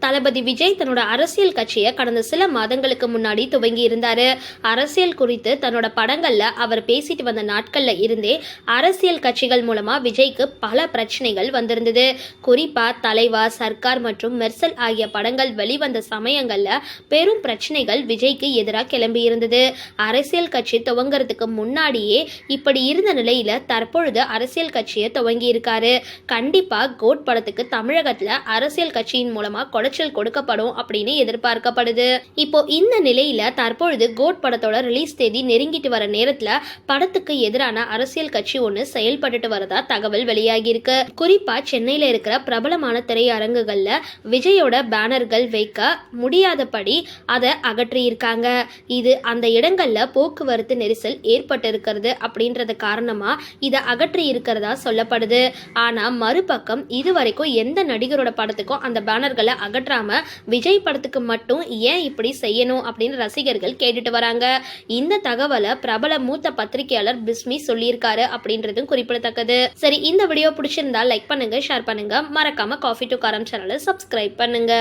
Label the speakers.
Speaker 1: தளபதி விஜய் தன்னோட அரசியல் கட்சியை கடந்த சில மாதங்களுக்கு முன்னாடி துவங்கி இருந்தாரு அரசியல் குறித்து தன்னோட படங்கள்ல அவர் பேசிட்டு வந்த நாட்கள்ல இருந்தே அரசியல் கட்சிகள் மூலமா விஜய்க்கு பல பிரச்சனைகள் வந்திருந்தது. குறிப்பா தலைவா சர்க்கார் மற்றும் மெர்சல் ஆகிய படங்கள் வெளிவந்த சமயங்கள்ல பெரும் பிரச்சனைகள் விஜய்க்கு எதிராக கிளம்பி இருந்தது அரசியல் கட்சி துவங்கறதுக்கு முன்னாடியே இப்படி இருந்த நிலையில தற்பொழுது அரசியல் கட்சியை துவங்கி இருக்காரு கண்டிப்பா கோட் படத்துக்கு தமிழகத்துல அரசியல் கட்சியின் மூலமா குடைச்சல் கொடுக்கப்படும் அப்படின்னு எதிர்பார்க்கப்படுது. இப்போ இந்த நிலையில தற்பொழுது கோட் படத்தோட ரிலீஸ் தேதி நெருங்கிட்டு வர நேரத்துல படத்துக்கு எதிரான அரசியல் கட்சி ஒன்று செயல்பட்டுட்டு வரதா தகவல் வெளியாகி இருக்கு குறிப்பா சென்னையில இருக்கிற பிரபலமான திரையரங்குகள்ல விஜயோட பேனர்கள் வைக்க முடியாதபடி அதை அகற்றியிருக்காங்க. இது அந்த இடங்கள்ல போக்குவரத்து நெரிசல் ஏற்பட்டு இருக்கிறது அப்படின்றது காரணமா இதை அகற்றி இருக்கிறதா சொல்லப்படுது. ஆனா மறுபக்கம் இதுவரைக்கும் எந்த நடிகரோட படத்துக்கும் அந்த பேனர்களை அகற்றாம விஜய் படத்துக்கு மட்டும் ஏன் இப்படி செய்யணும் அப்படின்னு ரசிகர்கள் கேட்டுட்டு வராங்க. இந்த தகவலை பிரபல மூத்த பத்திரிகையாளர் பிஸ்மி சொல்லியிருக்காரு அப்படின்றதும் குறிப்பிடத்தக்கது. சரி இந்த வீடியோ பிடிச்சிருந்தா லைக் பண்ணுங்க ஷேர் பண்ணுங்க. மறக்காம காஃபி டு காரம் சேனலை சப்ஸ்கிரைப் பண்ணுங்க.